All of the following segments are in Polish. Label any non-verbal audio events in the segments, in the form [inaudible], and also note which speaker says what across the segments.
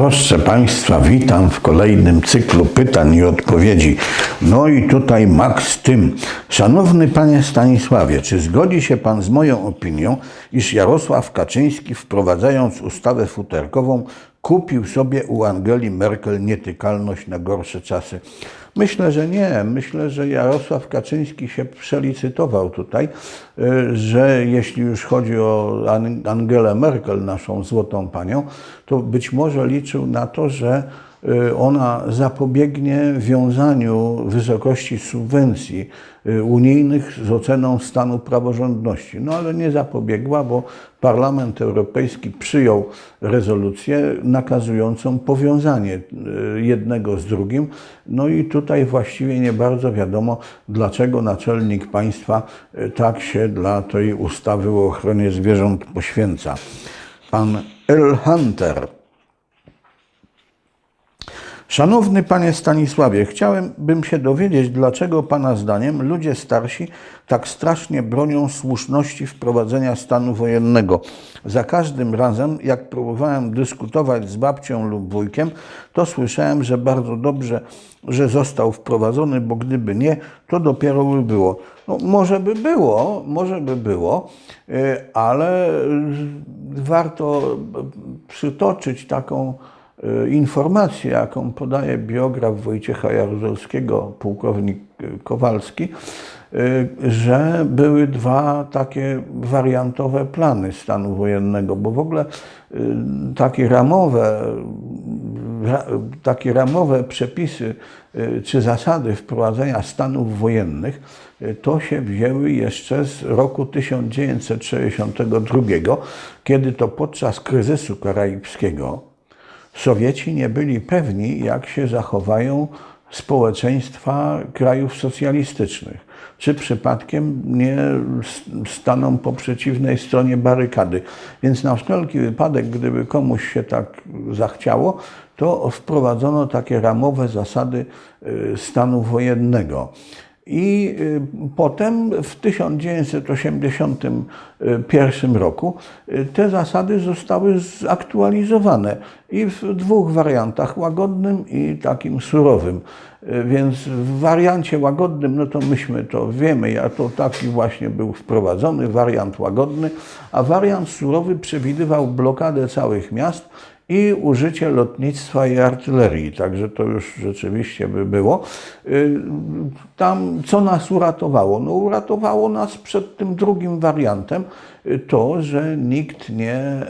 Speaker 1: Proszę Państwa, witam w kolejnym cyklu pytań i odpowiedzi. No i tutaj Max Tym. Szanowny Panie Stanisławie, czy zgodzi się Pan z moją opinią, iż Jarosław Kaczyński wprowadzając ustawę futerkową kupił sobie u Angeli Merkel nietykalność na gorsze czasy? Myślę, że nie. Myślę, że Jarosław Kaczyński się przelicytował tutaj, y, że jeśli już chodzi o An- Angelę Merkel, naszą złotą panią, to być może liczył na to, że ona zapobiegnie wiązaniu wysokości subwencji y, unijnych z oceną stanu praworządności. No ale nie zapobiegła, bo Parlament Europejski przyjął rezolucję nakazującą powiązanie y, jednego z drugim. No i tutaj właściwie nie bardzo wiadomo, dlaczego naczelnik państwa y, tak się dla tej ustawy o ochronie zwierząt poświęca. Pan L. Hunter. Szanowny Panie Stanisławie, chciałem bym się dowiedzieć, dlaczego Pana zdaniem ludzie starsi tak strasznie bronią słuszności wprowadzenia stanu wojennego. Za każdym razem, jak próbowałem dyskutować z babcią lub wujkiem, to słyszałem, że bardzo dobrze, że został wprowadzony, bo gdyby nie, to dopiero by było. No, może by było, może by było, y, ale y, warto przytoczyć taką y, informację, jaką podaje biograf Wojciecha Jaruzelskiego, pułkownik y, Kowalski, y, że były dwa takie wariantowe plany stanu wojennego, bo w ogóle takie ramowe, ra, takie ramowe przepisy czy zasady wprowadzenia stanów wojennych to się wzięły jeszcze z roku 1962, kiedy to podczas kryzysu karaibskiego Sowieci nie byli pewni, jak się zachowają społeczeństwa krajów socjalistycznych. Czy przypadkiem nie staną po przeciwnej stronie barykady. Więc na wszelki wypadek, gdyby komuś się tak zachciało, to wprowadzono takie ramowe zasady y, stanu wojennego. I y, potem w 1981 roku y, te zasady zostały zaktualizowane i w dwóch wariantach, łagodnym i takim surowym. Y, Więc w wariancie łagodnym, no to myśmy to wiemy, ja to taki właśnie był wprowadzony, wariant łagodny, a wariant surowy przewidywał blokadę całych miast i użycie lotnictwa i artylerii. Także to już rzeczywiście by było. Y, Tam co nas uratowało? No uratowało nas przed tym drugim wariantem to, że nikt nie,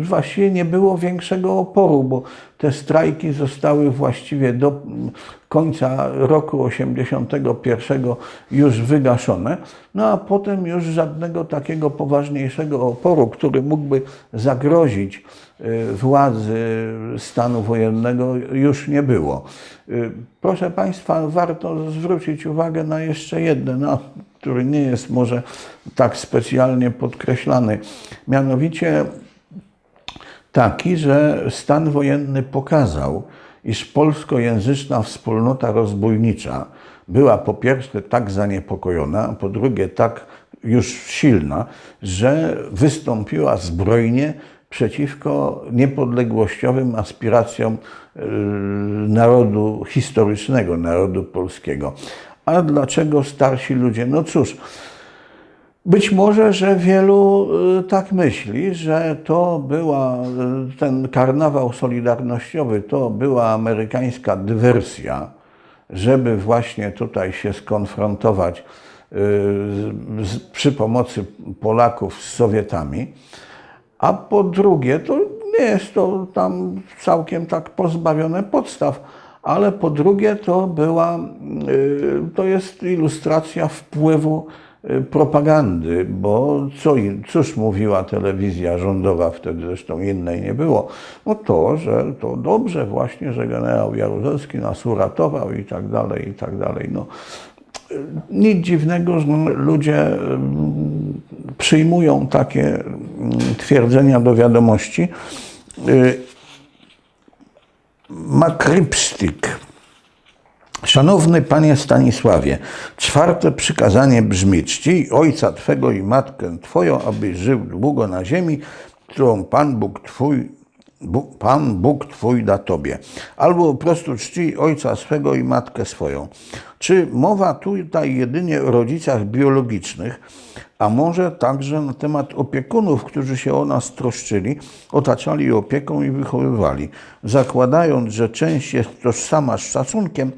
Speaker 1: y, właściwie nie było większego oporu, bo te strajki zostały właściwie do końca roku 81 już wygaszone, no a potem już żadnego takiego poważniejszego oporu, który mógłby zagrozić y, władzy stanu wojennego już nie było. Y, Proszę Państwa, warto zwrócić uwagę na jeszcze jeden, no, który nie jest może tak specjalnie podkreślany. Mianowicie taki, że stan wojenny pokazał, iż polskojęzyczna wspólnota rozbójnicza była po pierwsze tak zaniepokojona, a po drugie tak już silna, że wystąpiła zbrojnie przeciwko niepodległościowym aspiracjom y, narodu historycznego, narodu polskiego. A dlaczego starsi ludzie? No cóż, być może, że wielu y, tak myśli, że to była y, ten karnawał solidarnościowy, to była amerykańska dywersja, żeby właśnie tutaj się skonfrontować y, przy pomocy Polaków z Sowietami. A po drugie, to nie jest to tam całkiem tak pozbawione podstaw, ale po drugie to była, y, to jest ilustracja wpływu y, propagandy, bo co, cóż mówiła telewizja rządowa wtedy, zresztą innej nie było, no to, że to dobrze właśnie, że generał Jaruzelski nas uratował i tak dalej, i tak dalej. No, nic dziwnego, że ludzie przyjmują takie mm, twierdzenia do wiadomości. Makripstyk. Szanowny Panie Stanisławie, czwarte przykazanie brzmi: czcij ojca Twego i matkę Twoją, aby żył długo na ziemi, którą Pan Bóg Twój Bóg, Pan Bóg Twój da Tobie. Albo po prostu czci ojca swego i matkę swoją. Czy mowa tutaj jedynie o rodzicach biologicznych, a może także na temat opiekunów, którzy się o nas troszczyli, otaczali opieką i wychowywali, zakładając, że część jest tożsama z szacunkiem,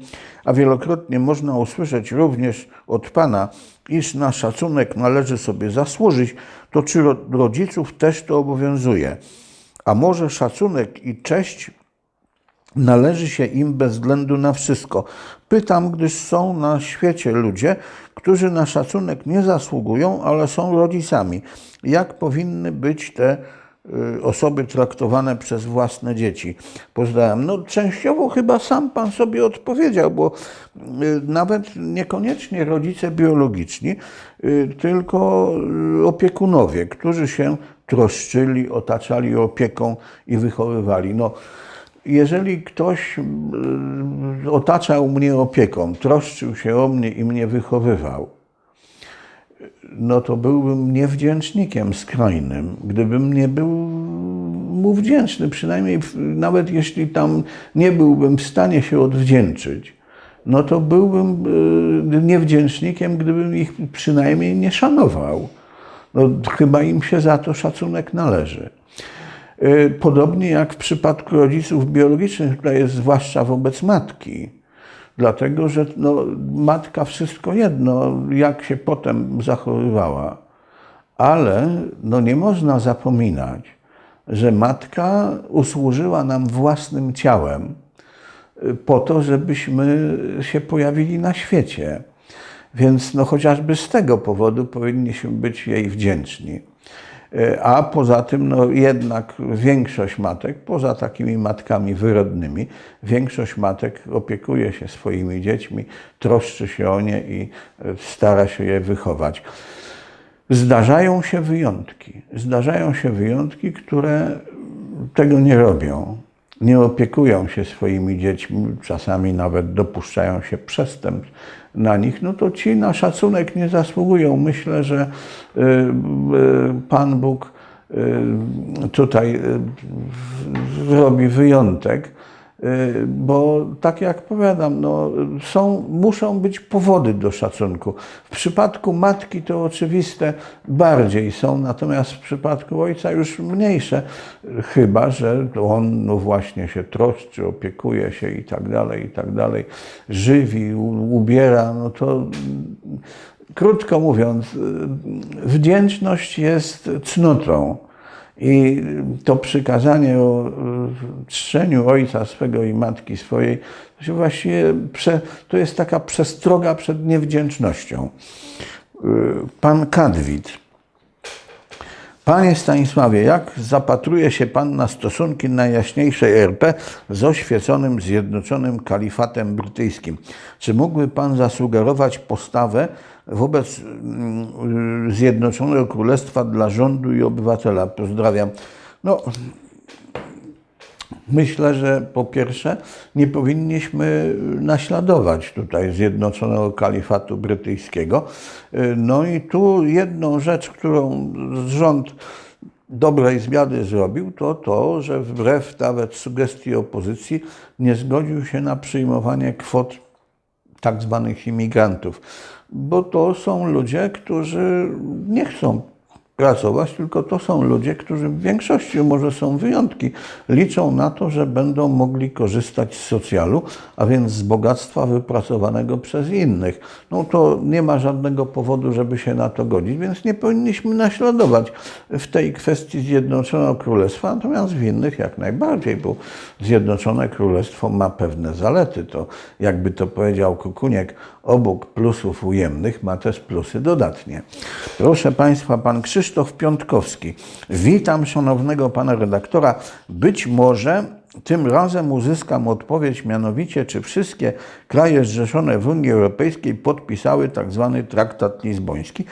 Speaker 1: a wielokrotnie można usłyszeć również od Pana, iż na szacunek należy sobie zasłużyć, to czy ro- rodziców też to obowiązuje? A może szacunek i cześć należy się im bez względu na wszystko. Pytam, gdyż są na świecie ludzie, którzy na szacunek nie zasługują, ale są rodzicami. Jak powinny być te y, osoby traktowane przez własne dzieci? Pozdrawiam. No częściowo chyba sam Pan sobie odpowiedział, bo y, nawet niekoniecznie rodzice biologiczni, y, tylko opiekunowie, którzy się troszczyli, otaczali opieką i wychowywali. No, jeżeli ktoś otaczał mnie opieką, troszczył się o mnie i mnie wychowywał, no to byłbym niewdzięcznikiem skrajnym, gdybym nie był mu wdzięczny, przynajmniej nawet jeśli tam nie byłbym w stanie się odwdzięczyć, no to byłbym y, niewdzięcznikiem, gdybym ich przynajmniej nie szanował. No, chyba im się za to szacunek należy. Y, Podobnie jak w przypadku rodziców biologicznych, tutaj jest zwłaszcza wobec matki. Dlatego, że no, matka wszystko jedno, jak się potem zachowywała. Ale no, nie można zapominać, że matka usłużyła nam własnym ciałem y, po to, żebyśmy się pojawili na świecie. Więc no, chociażby z tego powodu powinniśmy być jej wdzięczni. E, A poza tym, no jednak większość matek, poza takimi matkami wyrodnymi, większość matek opiekuje się swoimi dziećmi, troszczy się o nie i e, stara się je wychować. Zdarzają się wyjątki. Zdarzają się wyjątki, które tego nie robią. Nie opiekują się swoimi dziećmi, czasami nawet dopuszczają się przestępstw na nich, no to ci na szacunek nie zasługują. Myślę, że y, y, Pan Bóg y, tutaj robi wyjątek. Y, Bo tak jak powiadam, no, są, muszą być powody do szacunku. W przypadku matki to oczywiste bardziej są, natomiast w przypadku ojca już mniejsze, chyba że on no właśnie się troszczy, opiekuje się i tak dalej, i tak dalej, żywi, ubiera, no to krótko mówiąc, y, wdzięczność jest cnotą. I to przykazanie o czczeniu ojca swego i matki swojej, to się właściwie prze, to jest taka przestroga przed niewdzięcznością. Pan Kadwit. Panie Stanisławie, jak zapatruje się Pan na stosunki najjaśniejszej RP z oświeconym Zjednoczonym Kalifatem Brytyjskim? Czy mógłby Pan zasugerować postawę wobec mm, Zjednoczonego Królestwa dla rządu i obywatela? Pozdrawiam. No, Myślę, że po pierwsze nie powinniśmy naśladować tutaj Zjednoczonego Kalifatu Brytyjskiego. No i tu jedną rzecz, którą rząd dobrej zmiany zrobił, to to, że wbrew nawet sugestii opozycji nie zgodził się na przyjmowanie kwot tak zwanych imigrantów, bo to są ludzie, którzy nie chcą pracować, tylko to są ludzie, którzy w większości, może są wyjątki, liczą na to, że będą mogli korzystać z socjalu, a więc z bogactwa wypracowanego przez innych. No to nie ma żadnego powodu, żeby się na to godzić, więc nie powinniśmy naśladować w tej kwestii Zjednoczonego Królestwa, natomiast w innych jak najbardziej, bo Zjednoczone Królestwo ma pewne zalety. To jakby to powiedział Kukuniek, obok plusów ujemnych ma też plusy dodatnie. Proszę Państwa, Pan Krzysztof Piątkowski. Witam szanownego Pana redaktora. Być może tym razem uzyskam odpowiedź, mianowicie czy wszystkie kraje zrzeszone w Unii Europejskiej podpisały tzw. traktat lizboński,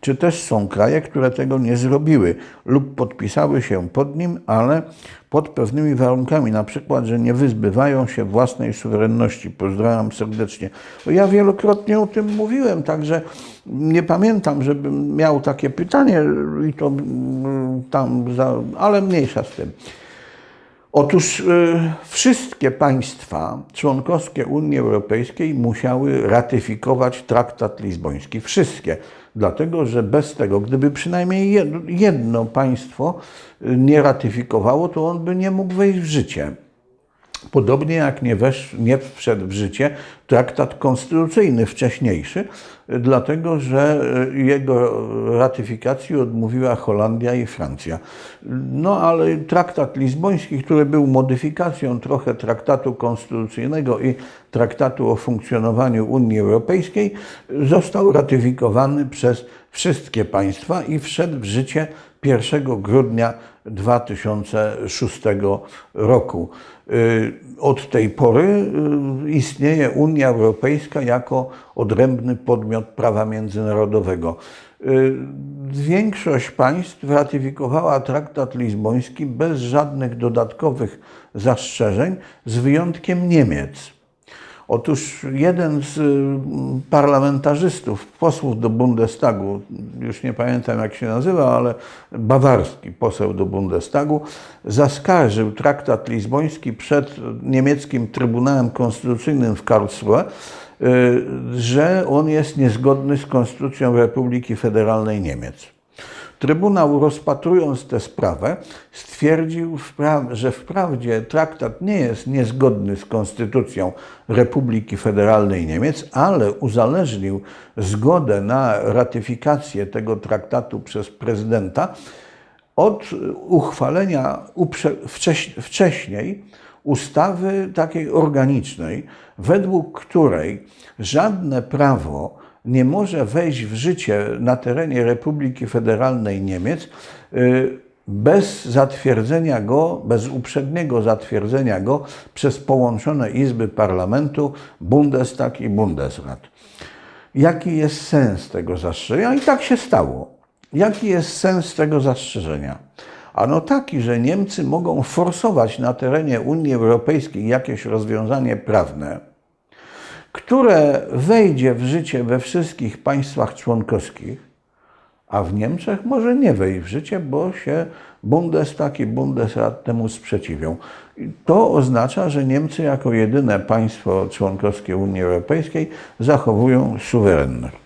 Speaker 1: czy też są kraje, które tego nie zrobiły lub podpisały się pod nim, ale pod pewnymi warunkami, na przykład, że nie wyzbywają się własnej suwerenności. Pozdrawiam serdecznie. Ja wielokrotnie o tym mówiłem, także nie pamiętam, żebym miał takie pytanie i to mm, tam, za, ale mniejsza z tym. Otóż y, wszystkie państwa członkowskie Unii Europejskiej musiały ratyfikować traktat lizboński. Wszystkie. Dlatego, że bez tego, gdyby przynajmniej jedno, państwo y, nie ratyfikowało, to on by nie mógł wejść w życie. Podobnie jak nie, wesz, nie wszedł w życie traktat konstytucyjny wcześniejszy, dlatego że jego ratyfikacji odmówiła Holandia i Francja. No ale traktat lizboński, który był modyfikacją trochę traktatu konstytucyjnego i traktatu o funkcjonowaniu Unii Europejskiej, został ratyfikowany przez wszystkie państwa i wszedł w życie 1 grudnia 2006 roku. Y, Od tej pory y, istnieje Unia Europejska jako odrębny podmiot prawa międzynarodowego. Y, Większość państw ratyfikowała traktat lizboński bez żadnych dodatkowych zastrzeżeń, z wyjątkiem Niemiec. Otóż jeden z y, parlamentarzystów, posłów do Bundestagu, już nie pamiętam jak się nazywa, ale bawarski poseł do Bundestagu, zaskarżył traktat lizboński przed niemieckim Trybunałem Konstytucyjnym w Karlsruhe, y, że on jest niezgodny z Konstytucją Republiki Federalnej Niemiec. Trybunał, rozpatrując tę sprawę, stwierdził, że wprawdzie traktat nie jest niezgodny z Konstytucją Republiki Federalnej Niemiec, ale uzależnił zgodę na ratyfikację tego traktatu przez prezydenta od uchwalenia wcześniej ustawy takiej organicznej, według której żadne prawo, nie może wejść w życie na terenie Republiki Federalnej Niemiec y, bez zatwierdzenia go, bez uprzedniego zatwierdzenia go przez połączone izby parlamentu Bundestag i Bundesrat. Jaki jest sens tego zastrzeżenia? I tak się stało. Jaki jest sens tego zastrzeżenia? Ano taki, że Niemcy mogą forsować na terenie Unii Europejskiej jakieś rozwiązanie prawne, które wejdzie w życie we wszystkich państwach członkowskich, a w Niemczech może nie wejść w życie, bo się Bundestag i Bundesrat temu sprzeciwią. To oznacza, że Niemcy jako jedyne państwo członkowskie Unii Europejskiej zachowują suwerenność.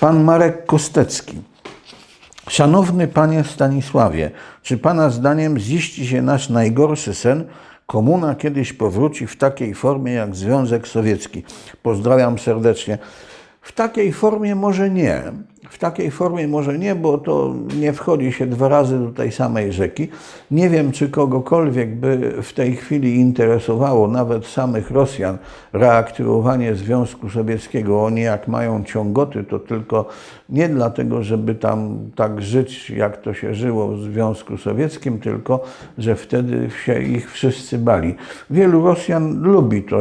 Speaker 1: Pan Marek Kostecki. Szanowny panie Stanisławie, czy pana zdaniem ziści się nasz najgorszy sen, Komuna kiedyś powróci w takiej formie jak Związek Sowiecki. Pozdrawiam serdecznie. W takiej formie może nie. W takiej formie może nie, bo to nie wchodzi się dwa razy do tej samej rzeki. Nie wiem, czy kogokolwiek by w tej chwili interesowało, nawet samych Rosjan, reaktywowanie Związku Sowieckiego. Oni jak mają ciągoty, to tylko nie dlatego, żeby tam tak żyć, jak to się żyło w Związku Sowieckim, tylko że wtedy się ich wszyscy bali. Wielu Rosjan lubi to,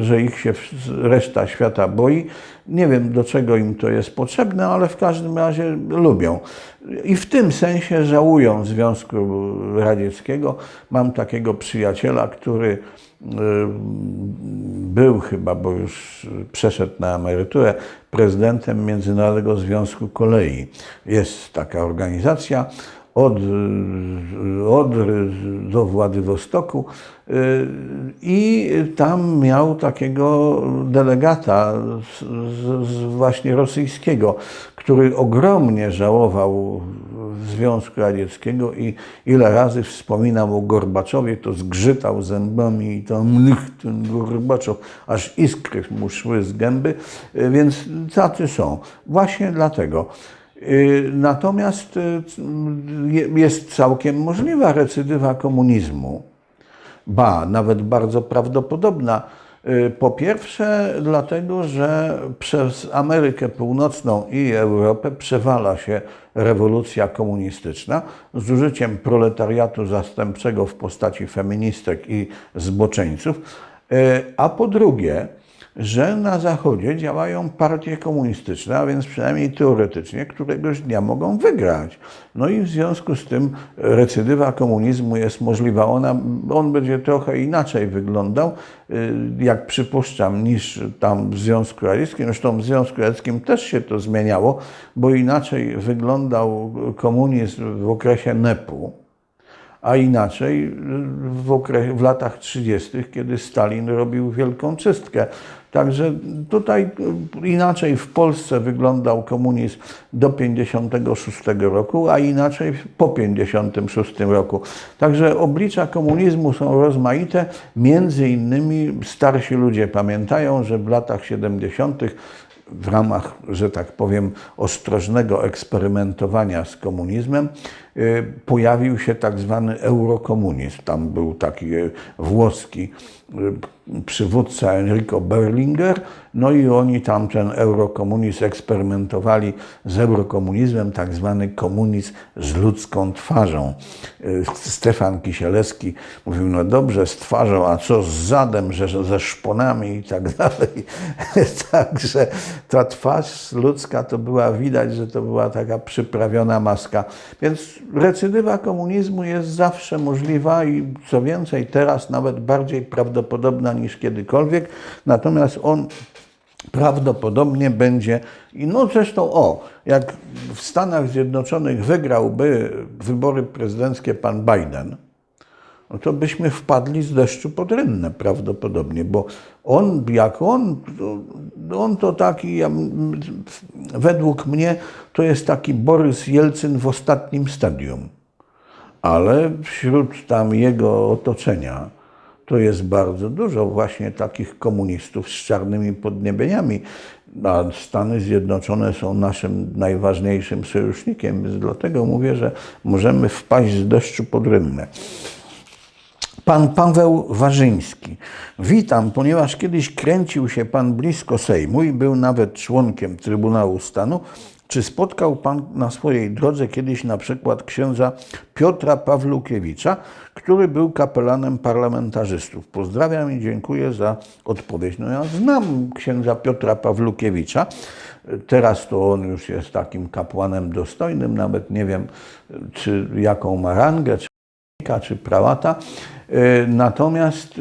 Speaker 1: że ich się reszta świata boi. Nie wiem, do czego im to jest potrzebne, ale w każdym razie lubią. I w tym sensie żałują Związku Radzieckiego. Mam takiego przyjaciela, który y, był chyba, bo już przeszedł na emeryturę, prezydentem Międzynarodowego Związku Kolei. Jest taka organizacja od Odry do Władywostoku y, i tam miał takiego delegata z, z właśnie rosyjskiego, który ogromnie żałował Związku Radzieckiego i ile razy wspominał o Gorbaczowie, to zgrzytał zębami i to mnych ten Gorbaczow, aż iskry mu szły z gęby, y, więc tacy są. Właśnie dlatego. Y, natomiast y, jest całkiem możliwa recydywa komunizmu. Ba, nawet bardzo prawdopodobna. Y, po pierwsze, dlatego, że przez Amerykę Północną i Europę przewala się rewolucja komunistyczna z użyciem proletariatu zastępczego w postaci feministek i zboczeńców. A po drugie, że na Zachodzie działają partie komunistyczne, a więc przynajmniej teoretycznie któregoś dnia mogą wygrać. No i w związku z tym recydywa komunizmu jest możliwa. Ona, on będzie trochę inaczej wyglądał, y, jak przypuszczam, niż tam w Związku Radzieckim. Zresztą w Związku Radzieckim też się to zmieniało, bo inaczej wyglądał komunizm w okresie NEP-u a inaczej w, okre- w latach 30., kiedy Stalin robił wielką czystkę. Także tutaj inaczej w Polsce wyglądał komunizm do 56 roku, a inaczej po 56 roku. Także oblicza komunizmu są rozmaite. Między innymi starsi ludzie pamiętają, że w latach 70 w ramach, że tak powiem, ostrożnego eksperymentowania z komunizmem y, pojawił się tak zwany eurokomunizm. Tam był taki y, włoski y, przywódca Enrico Berlinguer, no i oni tam ten eurokomunizm eksperymentowali z eurokomunizmem, tak zwany komunizm z ludzką twarzą. Stefan Kisielewski mówił, no dobrze z twarzą, a co z zadem, że ze szponami i tak [laughs] dalej. Także ta twarz ludzka to była widać, że to była taka przyprawiona maska. Więc recydywa komunizmu jest zawsze możliwa i co więcej, teraz nawet bardziej prawdopodobna niż kiedykolwiek. Natomiast on prawdopodobnie będzie, i no zresztą o, jak w Stanach Zjednoczonych wygrałby wybory prezydenckie pan Biden, no to byśmy wpadli z deszczu pod rynnę prawdopodobnie, bo on, jak on, on to taki, ja, według mnie, to jest taki Borys Jelcyn w ostatnim stadium. Ale wśród tam jego otoczenia to jest bardzo dużo właśnie takich komunistów z czarnymi podniebieniami. A Stany Zjednoczone są naszym najważniejszym sojusznikiem, więc dlatego mówię, że możemy wpaść z deszczu pod rynnę. Pan Paweł Warzyński. Witam, ponieważ kiedyś kręcił się Pan blisko Sejmu i był nawet członkiem Trybunału Stanu. Czy spotkał Pan na swojej drodze kiedyś na przykład księdza Piotra Pawlukiewicza, który był kapelanem parlamentarzystów? Pozdrawiam i dziękuję za odpowiedź. No ja znam księdza Piotra Pawlukiewicza. Teraz to on już jest takim kapłanem dostojnym, nawet nie wiem, czy jaką ma rangę, czy czy prałata. Natomiast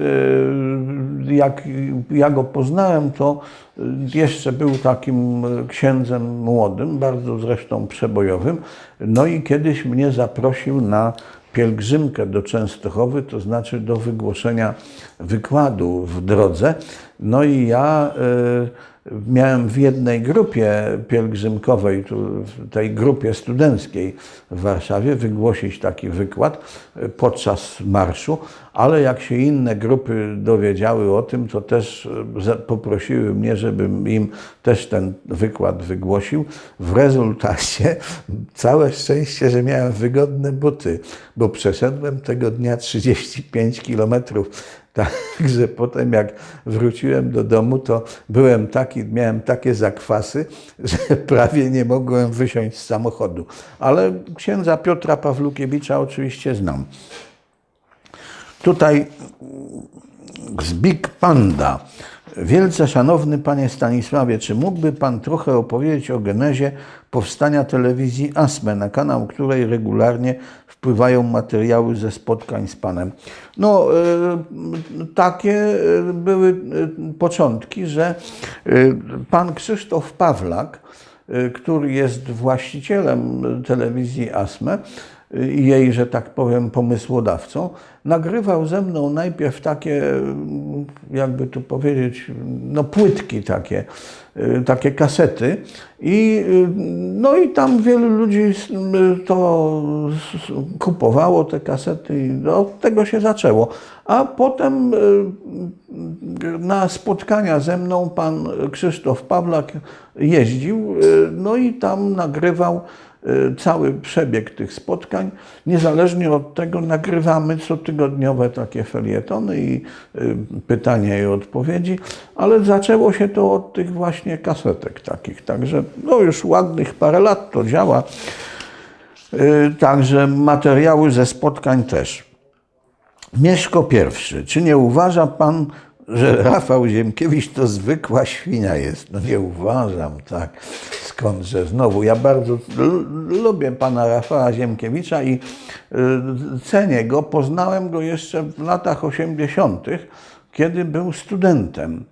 Speaker 1: jak ja go poznałem, to jeszcze był takim księdzem młodym, bardzo zresztą przebojowym. No i kiedyś mnie zaprosił na pielgrzymkę do Częstochowy, to znaczy do wygłoszenia wykładu w drodze. No i ja miałem w jednej grupie pielgrzymkowej, w tej grupie studenckiej w Warszawie, wygłosić taki wykład podczas marszu, ale jak się inne grupy dowiedziały o tym, to też poprosiły mnie, żebym im też ten wykład wygłosił. W rezultacie [laughs] całe szczęście, że miałem wygodne buty, bo przeszedłem tego dnia 35 kilometrów [laughs] Także potem jak wróciłem do domu, to byłem taki, miałem takie zakwasy, [laughs] że prawie nie mogłem wysiąść z samochodu. Ale księdza Piotra Pawlukiewicza oczywiście znam. Tutaj Zbig Panda. Wielce szanowny panie Stanisławie, czy mógłby pan trochę opowiedzieć o genezie powstania telewizji ASME, na kanał której regularnie wpływają materiały ze spotkań z panem? No, y, takie były y, początki, że y, pan Krzysztof Pawlak, który jest właścicielem telewizji ASME, jej, że tak powiem, pomysłodawcą, nagrywał ze mną najpierw takie, jakby tu powiedzieć, no płytki takie, takie kasety i, no i tam wielu ludzi to kupowało te kasety i od tego się zaczęło. A potem na spotkania ze mną pan Krzysztof Pawlak jeździł, no i tam nagrywał Y, cały przebieg tych spotkań. Niezależnie od tego nagrywamy cotygodniowe takie felietony i y, pytania i odpowiedzi, ale zaczęło się to od tych właśnie kasetek takich. Także no już ładnych parę lat to działa. Y, także materiały ze spotkań też. Mieszko pierwszy. Czy nie uważa Pan, że Rafał Ziemkiewicz to zwykła świnia jest? No nie uważam, tak skądże znowu. Ja bardzo lubię pana Rafała Ziemkiewicza i y, cenię go. Poznałem go jeszcze w latach 80., kiedy był studentem.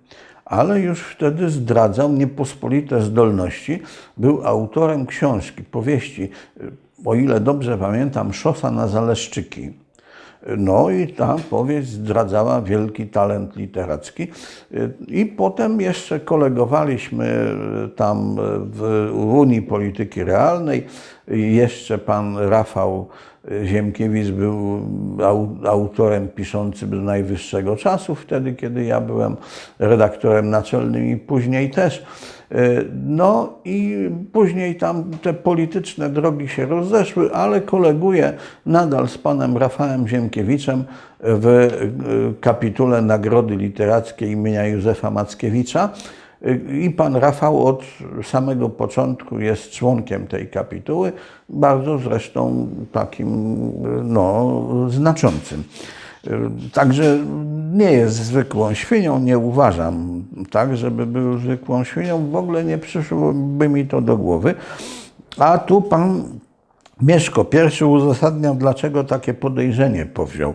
Speaker 1: Ale już wtedy zdradzał niepospolite zdolności. Był autorem książki, powieści, y, o ile dobrze pamiętam, Szosa na Zaleszczyki. No i ta powieść zdradzała wielki talent literacki. I potem jeszcze kolegowaliśmy tam w Unii Polityki Realnej. Jeszcze pan Rafał Ziemkiewicz był au- autorem piszącym do najwyższego czasu, wtedy kiedy ja byłem redaktorem naczelnym i później też. No i później tam te polityczne drogi się rozeszły, ale koleguję nadal z panem Rafałem Ziemkiewiczem w e, kapitule Nagrody Literackiej imienia Józefa Mackiewicza. I pan Rafał od samego początku jest członkiem tej kapituły, bardzo zresztą takim no, znaczącym. Także nie jest zwykłą świnią, nie uważam tak, żeby był zwykłą świnią. W ogóle nie przyszłoby mi to do głowy. A tu pan Mieszko I uzasadniał, dlaczego takie podejrzenie powziął.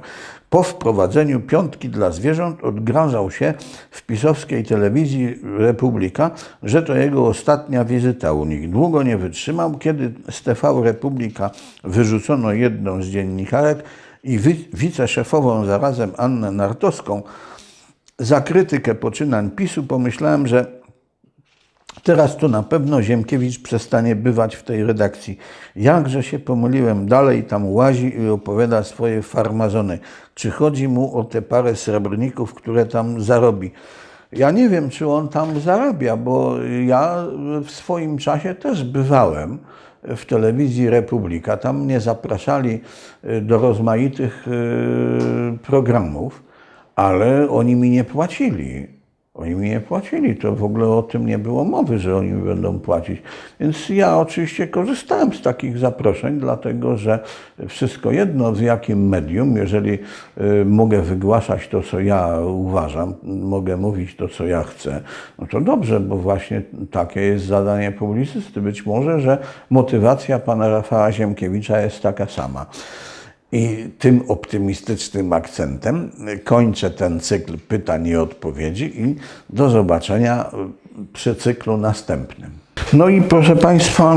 Speaker 1: Po wprowadzeniu piątki dla zwierząt odgrażał się w pisowskiej telewizji Republika, że to jego ostatnia wizyta u nich. Długo nie wytrzymał, kiedy z TV Republika wyrzucono jedną z dziennikarek i wi- wiceszefową zarazem Annę Nartowską za krytykę poczynań PiSu, pomyślałem, że Teraz to na pewno Ziemkiewicz przestanie bywać w tej redakcji. Jakże się pomyliłem, dalej tam łazi i opowiada swoje farmazony. Czy chodzi mu o te parę srebrników, które tam zarobi? Ja nie wiem, czy on tam zarabia, bo ja w swoim czasie też bywałem w telewizji Republika. Tam mnie zapraszali y, do rozmaitych y, programów, ale oni mi nie płacili. Oni mi nie płacili, to w ogóle o tym nie było mowy, że oni mi będą płacić. Więc ja oczywiście korzystałem z takich zaproszeń, dlatego że wszystko jedno w jakim medium, jeżeli y, mogę wygłaszać to, co ja uważam, mogę mówić to, co ja chcę, no to dobrze, bo właśnie takie jest zadanie publicysty. Być może, że motywacja pana Rafała Ziemkiewicza jest taka sama. I tym optymistycznym akcentem kończę ten cykl pytań i odpowiedzi i do zobaczenia przy cyklu następnym. No i proszę Państwa,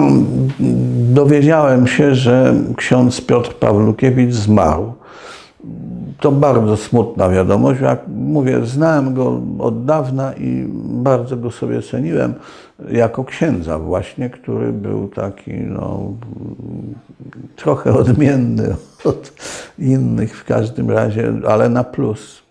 Speaker 1: dowiedziałem się, że ksiądz Piotr Pawlukiewicz zmarł. To bardzo smutna wiadomość. Jak mówię, znałem go od dawna i bardzo go sobie ceniłem jako księdza właśnie, który był taki no, trochę odmienny [laughs] od innych w każdym razie, ale na plus.